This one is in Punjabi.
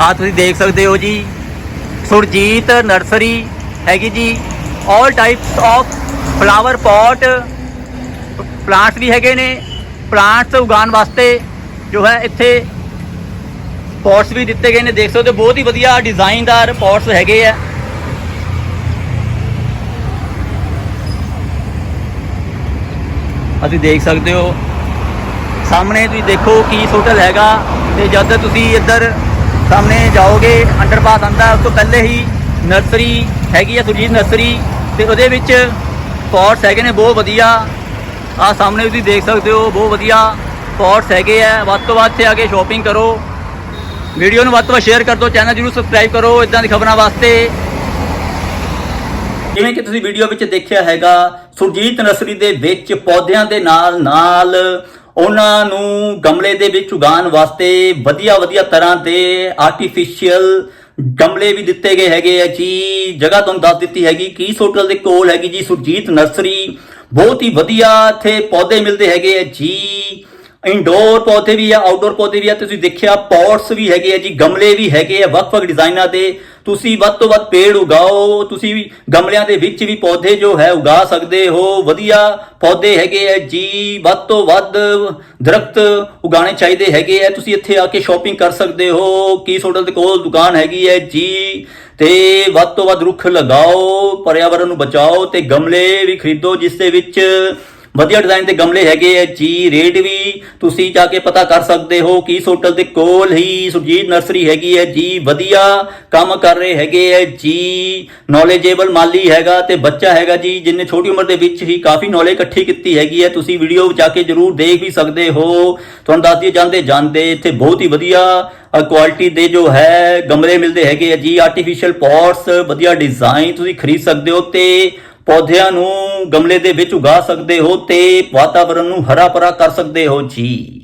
ਆ ਤੁਸੀਂ ਦੇਖ ਸਕਦੇ ਹੋ ਜੀ। ਸੁਰਜੀਤ ਨਰਸਰੀ ਹੈਗੀ ਜੀ। 올 types of flower pot plants ਵੀ ਹੈਗੇ ਨੇ। ਪਲਾਂਟਸ ਉਗਾਉਣ ਵਾਸਤੇ ਜੋ ਹੈ ਇੱਥੇ ਪੌਟਸ ਵੀ ਦਿੱਤੇ ਗਏ ਨੇ। ਦੇਖ ਸਕਦੇ ਹੋ, ਬਹੁਤ ਹੀ ਵਧੀਆ ਡਿਜ਼ਾਈਨਦਾਰ ਪੌਟਸ ਹੈਗੇ ਆ। ਅਸੀਂ ਦੇਖ ਸਕਦੇ ਹੋ, ਸਾਹਮਣੇ ਤੁਸੀਂ ਦੇਖੋ ਕੀ ਹੋਟਲ ਹੈਗਾ ਤੇ ਜਦ ਤੁਸੀਂ ਇੱਧਰ ਸਾਹਮਣੇ ਜਾਓਗੇ ਅੰਡਰਪਾਸ ਆਂਦਾ ਉਸ ਤੋਂ ਪਹਿਲੇ ਹੀ ਨਰਸਰੀ ਹੈਗੀ ਆ ਸੁਰਜੀਤ ਨਰਸਰੀ ਤੇ ਉਹਦੇ ਵਿੱਚ ਪੌਟਸ ਹੈਗੇ ਨੇ, ਬਹੁਤ ਵਧੀਆ। ਆ ਸਾਹਮਣੇ ਤੁਸੀਂ ਦੇਖ ਸਕਦੇ ਹੋ, ਬਹੁਤ ਵਧੀਆ ਪੌਟਸ ਹੈਗੇ ਆ। ਵੱਧ ਤੋਂ ਵੱਧ ਇੱਥੇ ਆ ਕੇ ਸ਼ਾਪਿੰਗ ਕਰੋ। ਵੀਡੀਓ ਨੂੰ ਵੱਧ ਤੋਂ ਵੱਧ ਸ਼ੇਅਰ ਕਰ ਦਿਓ ਚੈਨਲ ਜਰੂਰ ਸਬਸਕ੍ਰਾਈਬ ਕਰੋ ਇਦਾਂ ਦੀ ਖਬਰਾਂ ਵਾਸਤੇ। ਜਿਵੇਂ ਕਿ ਤੁਸੀਂ ਵੀਡੀਓ ਵਿੱਚ ਦੇਖਿਆ ਹੈਗਾ, ਸੁਰਜੀਤ ਨਰਸਰੀ ਦੇ ਵਿੱਚ ਪੌਦਿਆਂ ਦੇ ਨਾਲ ਨਾਲ ਉਹਨਾਂ ਨੂੰ ਗਮਲੇ ਦੇ ਵਿੱਚ ਉਗਾਉਣ ਵਾਸਤੇ ਵਧੀਆ ਵਧੀਆ ਤਰ੍ਹਾਂ ਦੇ ਆਰਟੀਫੀਸ਼ੀਅਲ ਗਮਲੇ ਵੀ ਦਿੱਤੇ ਗਏ ਹੈਗੇ ਆ ਜੀ। ਜਗ੍ਹਾ ਤੁਹਾਨੂੰ ਦੱਸ ਦਿੱਤੀ ਹੈਗੀ ਕੀ ਹੋਟਲ ਦੇ ਕੋਲ ਹੈਗੀ ਜੀ ਸੁਰਜੀਤ ਨਰਸਰੀ। ਬਹੁਤ ਹੀ ਵਧੀਆ ਇੱਥੇ ਪੌਦੇ ਮਿਲਦੇ ਹੈਗੇ ਆ ਜੀ। ਇਨਡੋਰ ਪੌਦੇ ਵੀ ਆ ਆਊਟਡੋਰ ਪੌਦੇ ਵੀ ਆ। ਤੁਸੀਂ ਦੇਖਿਆ ਪੌਟਸ ਵੀ ਹੈਗੇ ਆ ਜੀ, ਗਮਲੇ ਵੀ ਹੈਗੇ ਆ, ਵੱਖ-ਵੱਖ ਡਿਜ਼ਾਈਨਾਂ ਦੇ। ਤੁਸੀਂ ਵੱਧ ਤੋਂ ਵੱਧ ਪੇੜ ਉਗਾਓ, ਤੁਸੀਂ ਗਮਲਿਆਂ ਦੇ ਵਿੱਚ ਵੀ ਪੌਦੇ ਜੋ ਹੈ ਉਗਾ ਸਕਦੇ ਹੋ। ਵਧੀਆ ਪੌਦੇ ਹੈਗੇ ਆ ਜੀ, ਵੱਧ ਤੋਂ ਵੱਧ ਦਰਖਤ ਉਗਾਉਣੇ ਚਾਹੀਦੇ ਹੈਗੇ ਆ ਤੁਸੀਂ ਇੱਥੇ ਆ ਕੇ ਸ਼ਾਪਿੰਗ ਕਰ ਸਕਦੇ ਹੋ। ਕੀਸ ਹੋਟਲ ਦੇ ਕੋਲ ਦੁਕਾਨ ਹੈਗੀ ਹੈ ਜੀ? ਤੇ ਵੱਧ ਤੋਂ ਵੱਧ ਰੁੱਖ ਲਗਾਓ, ਪਰਿਆਵਰਨ ਨੂੰ ਬਚਾਓ ਤੇ ਗਮਲੇ ਵੀ ਖਰੀਦੋ, ਜਿਸ ਦੇ ਵਿੱਚ ਵਧੀਆ ਡਿਜ਼ਾਈਨ ਦੇ ਗਮਲੇ ਹੈਗੇ ਆ ਜੀ ਰੇਟ ਵੀ ਤੁਸੀਂ ਜਾ ਕੇ ਪਤਾ ਕਰ ਸਕਦੇ ਹੋ ਕੀ ਹੋਟਲ ਦੇ ਕੋਲ ਹੀ ਸੁਰਜੀਤ ਨਰਸਰੀ ਹੈਗੀ ਹੈ ਜੀ, ਵਧੀਆ ਕੰਮ ਕਰ ਰਹੇ ਹੈਗੇ ਹੈ ਜੀ ਨੌਲੇਜੇਬਲ ਮਾਲੀ ਹੈਗਾ ਤੇ ਬੱਚਾ ਹੈਗਾ ਜੀ, ਜਿਨੇ ਛੋਟੀ ਉਮਰ ਦੇ ਵਿੱਚ ਹੀ ਕਾਫੀ ਨੌਲੇਜ ਇਕੱਠੀ ਕੀਤੀ ਹੈਗੀ ਹੈ ਤੁਸੀਂ ਵੀਡੀਓ ਜਾ ਕੇ ਜਰੂਰ ਦੇਖ ਵੀ ਸਕਦੇ ਹੋ। ਤੁਹਾਨੂੰ ਦੱਸ ਦਈਏ ਜਾਂਦੇ ਜਾਂਦੇ ਇੱਥੇ ਬਹੁਤ ਹੀ ਵਧੀਆ ਕੁਆਲਿਟੀ ਦੇ ਜੋ ਹੈ ਗਮਲੇ ਮਿਲਦੇ ਹੈਗੇ ਆ ਜੀ ਆਰਟੀਫੀਸ਼ੀਅਲ ਪੌਟਸ ਵਧੀਆ ਡਿਜ਼ਾਈਨ ਤੁਸੀਂ ਖਰੀਦ ਸਕਦੇ ਹੋ ਤੇ ਪੌਦਿਆਂ ਨੂੰ ਗਮਲੇ ਦੇ ਵਿੱਚ ਉਗਾ ਸਕਦੇ ਹੋ ਤੇ ਵਾਤਾਵਰਣ ਨੂੰ ਹਰਾ ਭਰਾ ਕਰ ਸਕਦੇ ਹੋ ਜੀ।